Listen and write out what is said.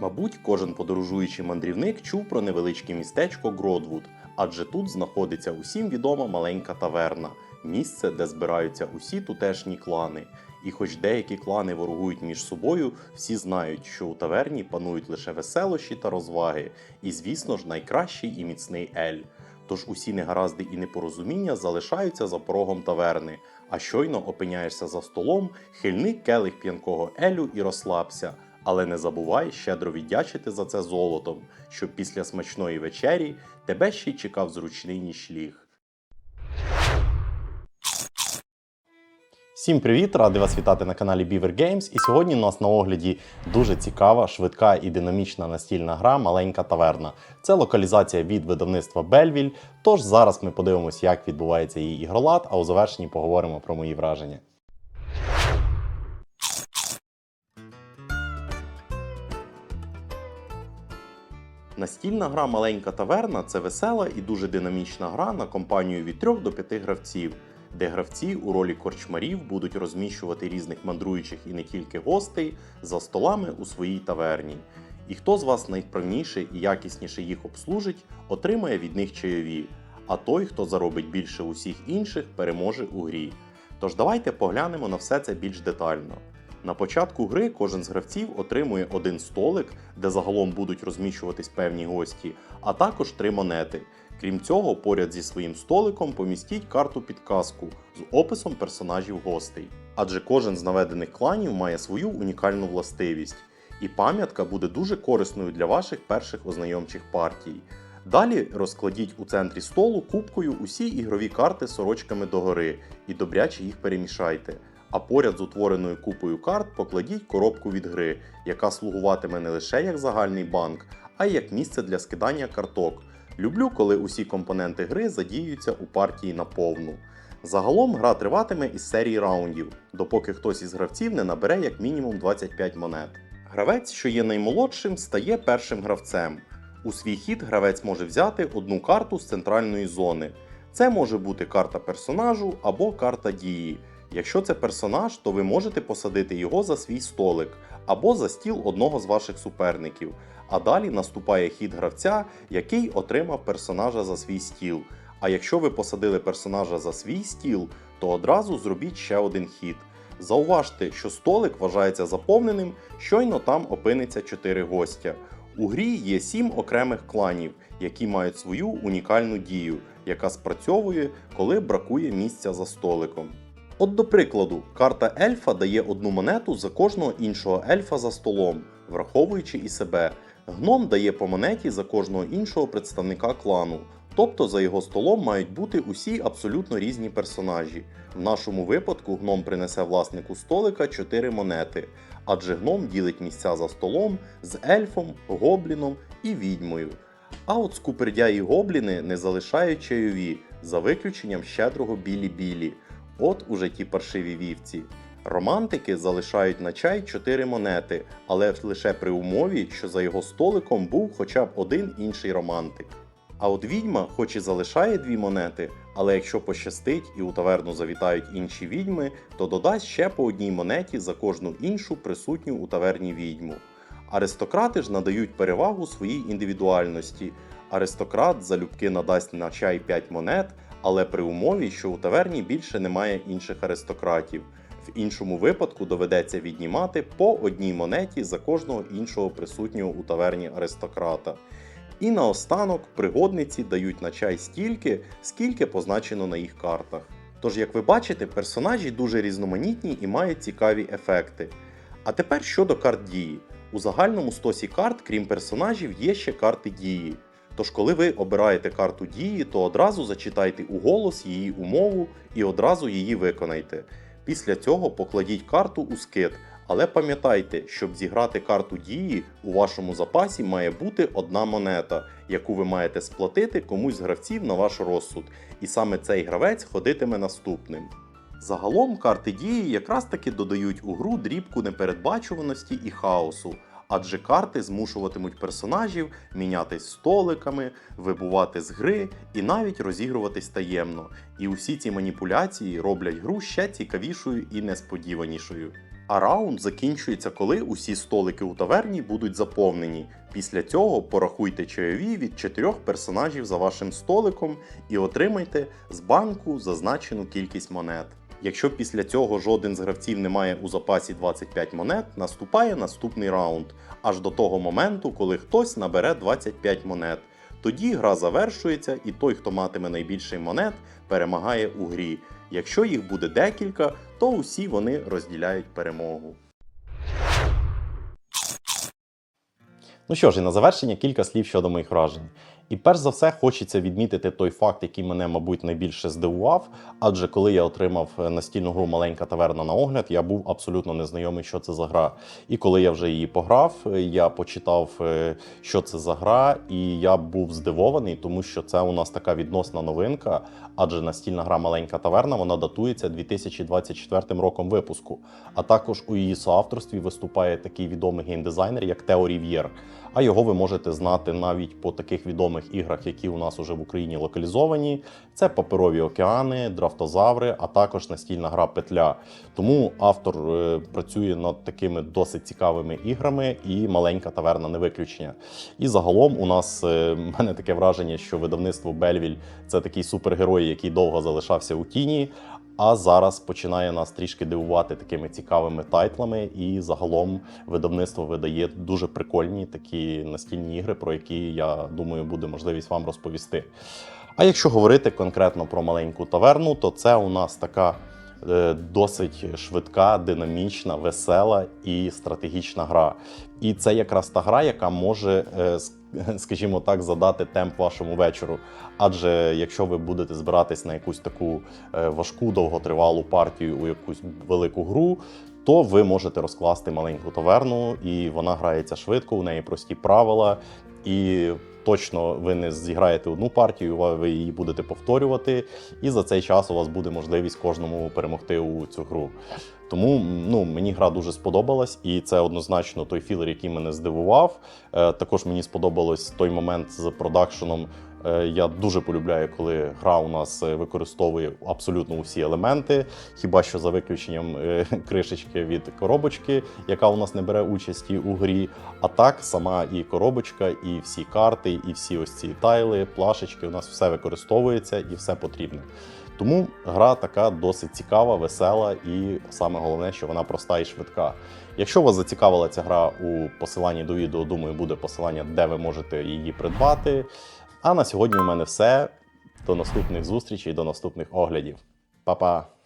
Мабуть, кожен подорожуючий мандрівник чув про невеличке містечко Гродвуд, адже тут знаходиться усім відома маленька таверна, місце, де збираються усі тутешні клани. І хоч деякі клани ворогують між собою, всі знають, що у таверні панують лише веселощі та розваги, і, звісно ж, найкращий і міцний ель. Тож усі негаразди і непорозуміння залишаються за порогом таверни, а щойно опиняєшся за столом, хильни келих п'янкого елю і розслабся. Але не забувай щедро віддячити за це золотом, щоб після смачної вечері тебе ще й чекав зручний нічліг. Всім привіт! Радий вас вітати на каналі Beaver Games. І сьогодні у нас на огляді дуже цікава, швидка і динамічна настільна гра Маленька таверна. Це локалізація від видавництва Бельвіль. Тож зараз ми подивимося, як відбувається її ігролад, а у завершенні поговоримо про мої враження. Настільна гра Маленька таверна це весела і дуже динамічна гра на компанію від 3 до 5 гравців, де гравці у ролі корчмарів будуть розміщувати різних мандруючих і не тільки гостей за столами у своїй таверні. І хто з вас найвправніше і якісніше їх обслужить, отримає від них чайові, а той, хто заробить більше усіх інших, переможе у грі. Тож давайте поглянемо на все це більш детально. На початку гри кожен з гравців отримує один столик, де загалом будуть розміщуватись певні гості, а також три монети. Крім цього, поряд зі своїм столиком помістіть карту підказку з описом персонажів гостей. Адже кожен з наведених кланів має свою унікальну властивість, і пам'ятка буде дуже корисною для ваших перших ознайомчих партій. Далі розкладіть у центрі столу кубкою усі ігрові карти сорочками догори і добряче їх перемішайте. А поряд з утвореною купою карт покладіть коробку від гри, яка слугуватиме не лише як загальний банк, а й як місце для скидання карток. Люблю, коли усі компоненти гри задіюються у партії наповну. Загалом гра триватиме із серії раундів, допоки хтось із гравців не набере як мінімум 25 монет. Гравець, що є наймолодшим, стає першим гравцем. У свій хід гравець може взяти одну карту з центральної зони. Це може бути карта персонажу або карта дії. Якщо це персонаж, то ви можете посадити його за свій столик або за стіл одного з ваших суперників. А далі наступає хід гравця, який отримав персонажа за свій стіл. А якщо ви посадили персонажа за свій стіл, то одразу зробіть ще один хід. Зауважте, що столик вважається заповненим, щойно там опиниться 4 гостя. У грі є 7 окремих кланів, які мають свою унікальну дію, яка спрацьовує, коли бракує місця за столиком. От до прикладу, карта ельфа дає одну монету за кожного іншого ельфа за столом, враховуючи і себе. Гном дає по монеті за кожного іншого представника клану, тобто за його столом мають бути усі абсолютно різні персонажі. В нашому випадку гном принесе власнику столика 4 монети, адже гном ділить місця за столом з ельфом, гобліном і відьмою. А от скупердя і гобліни не залишають чайові, за виключенням щедрого білі-білі. От уже ті паршиві вівці. Романтики залишають на чай 4 монети, але лише при умові, що за його столиком був хоча б один інший романтик. А от відьма, хоч і залишає дві монети, але якщо пощастить і у таверну завітають інші відьми, то додасть ще по одній монеті за кожну іншу присутню у таверні відьму. Аристократи ж надають перевагу своїй індивідуальності. Аристократ залюбки надасть на чай 5 монет, але при умові, що у таверні більше немає інших аристократів. В іншому випадку доведеться віднімати по одній монеті за кожного іншого присутнього у таверні аристократа. І наостанок пригодниці дають на чай стільки, скільки позначено на їх картах. Тож, як ви бачите, персонажі дуже різноманітні і мають цікаві ефекти. А тепер щодо карт дії. У загальному стосі карт, крім персонажів, є ще карти дії. Тож, коли ви обираєте карту дії, то одразу зачитайте у голос її умову і одразу її виконайте. Після цього покладіть карту у скид, але пам'ятайте, щоб зіграти карту дії, у вашому запасі має бути одна монета, яку ви маєте сплатити комусь з гравців на ваш розсуд, і саме цей гравець ходитиме наступним. Загалом карти дії якраз таки додають у гру дрібку непередбачуваності і хаосу, адже карти змушуватимуть персонажів мінятись столиками, вибувати з гри і навіть розігруватись таємно. І усі ці маніпуляції роблять гру ще цікавішою і несподіванішою. А раунд закінчується, коли усі столики у таверні будуть заповнені. Після цього порахуйте чайові від чотирьох персонажів за вашим столиком і отримайте з банку зазначену кількість монет. Якщо після цього жоден з гравців не має у запасі 25 монет, наступає наступний раунд, аж до того моменту, коли хтось набере 25 монет. Тоді гра завершується, і той, хто матиме найбільше монет, перемагає у грі. Якщо їх буде декілька, то усі вони розділяють перемогу. Ну що ж, і на завершення кілька слів щодо моїх вражень. І перш за все хочеться відмітити той факт, який мене, мабуть, найбільше здивував. Адже коли я отримав е, настільну гру Маленька таверна на огляд, я був абсолютно незнайомий, що це за гра. І коли я вже її пограв, е, я почитав, е, що це за гра, і я був здивований, тому що це у нас така відносна новинка. Адже настільна гра Маленька таверна вона датується 2024 роком випуску. А також у її соавторстві виступає такий відомий геймдизайнер, як Тео Рів'єр. А його ви можете знати навіть по таких відомих іграх, які у нас уже в Україні локалізовані. Це паперові океани, драфтозаври, а також настільна гра Петля. Тому автор е, працює над такими досить цікавими іграми, і маленька таверна не виключення. І загалом у нас е, в мене таке враження, що видавництво Бельвіль це такий супергерой, який довго залишався у тіні. А зараз починає нас трішки дивувати такими цікавими тайтлами, і загалом видавництво видає дуже прикольні такі настільні ігри, про які я думаю буде можливість вам розповісти. А якщо говорити конкретно про маленьку таверну, то це у нас така досить швидка, динамічна, весела і стратегічна гра. І це якраз та гра, яка може, е, скажімо так, задати темп вашому вечору. Адже якщо ви будете збиратись на якусь таку е, важку, довготривалу партію у якусь велику гру, то ви можете розкласти маленьку таверну, і вона грається швидко, у неї прості правила. І точно ви не зіграєте одну партію, ви- її будете повторювати, і за цей час у вас буде можливість кожному перемогти у цю гру. Тому ну, мені гра дуже сподобалась, і це однозначно той філер, який мене здивував. Е, також мені сподобалось той момент з продакшеном. Е, я дуже полюбляю, коли гра у нас е, використовує абсолютно усі елементи, хіба що за виключенням е, кришечки від коробочки, яка у нас не бере участі у грі. А так, сама і коробочка, і всі карти, і всі ось ці тайли, плашечки, у нас все використовується і все потрібне. Тому гра така досить цікава, весела, і саме головне, що вона проста і швидка. Якщо вас зацікавила ця гра у посиланні до відео, думаю, буде посилання, де ви можете її придбати. А на сьогодні у мене все. До наступних зустрічей, до наступних оглядів. Па-па!